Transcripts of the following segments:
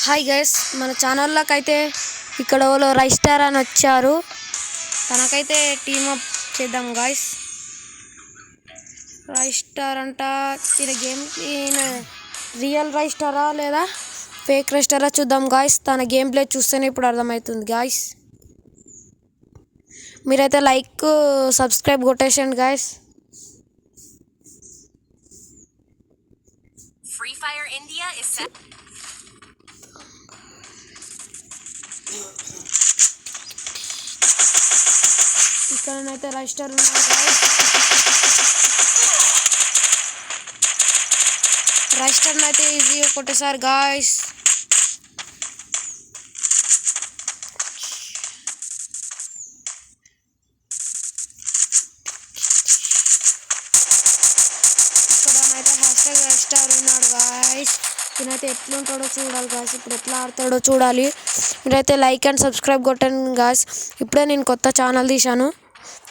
Hi guys మన ఛానల్లోకి అయితే ఇక్కడ వాళ్ళు రైస్టార్ అని వచ్చారు. తనకైతే టీమ్ అప్ చేద్దాం గాయస్ రైస్టార్ అంట ఈయన గేమ్ ఈయన రియల్ రైస్టారా లేదా ఫేక్ రైస్టారా చూద్దాం గాయస్ తన గేమ్ ప్లే చూస్తేనే ఇప్పుడు అర్థమవుతుంది గాయస్ మీరైతే like subscribe కొట్టేసండి guys Free Fire India is set. ఇక్కడనైతే రైస్టార్ ఉన్నారు గాయస్ అయితే ఈజీగా కొట్టేశారు గాయస్ ఇక్కడనైతే హ్యాష్ ట్యాగ్ రైస్టార్ ఉన్నాడు గాయస్ ఈయనైతే ఎట్లుంటాడో చూడాలి గాస్ ఇప్పుడు ఎట్లా ఆడతాడో చూడాలి. మీరైతే లైక్ అండ్ సబ్స్క్రైబ్ కొట్టండి గాస్ ఇప్పుడే నేను కొత్త ఛానల్ తీశాను.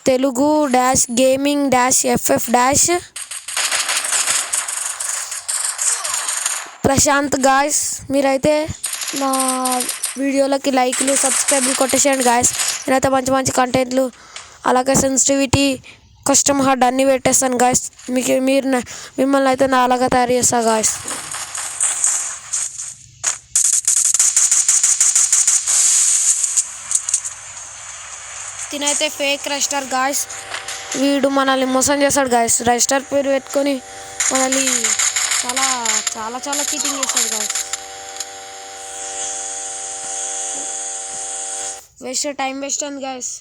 Telugu dash gaming dash FF dash. Prashanth guys మీరైతే నా వీడియోలకి లైక్లు సబ్స్క్రైబ్లు కొట్టేసేయండి గాయస్. నేనైతే మంచి మంచి కంటెంట్లు అలాగే సెన్సిటివిటీ కస్టమ్ హార్డ్ అన్నీ పెట్టేస్తాను గాయస్. మీకు మీరు మిమ్మల్ని అయితే నా అలాగా తయారు చేస్తాను గాయస్. తినైతే ఫేక్ రెస్టర్ గాయస్ వీడు మనల్ని మోసం చేస్తాడు గాయస్ రెస్టర్ పేరు పెట్టుకొని మనల్ని చాలా చాలా చాలా చీటింగ్ చేస్తాడు గాయస్ వేస్ట్ టైం వేస్ట్ అంది గాయస్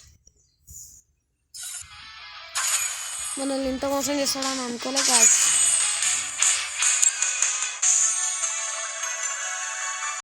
మనల్ని ఇంత మోసం చేస్తాడని అనుకోలే గాయస్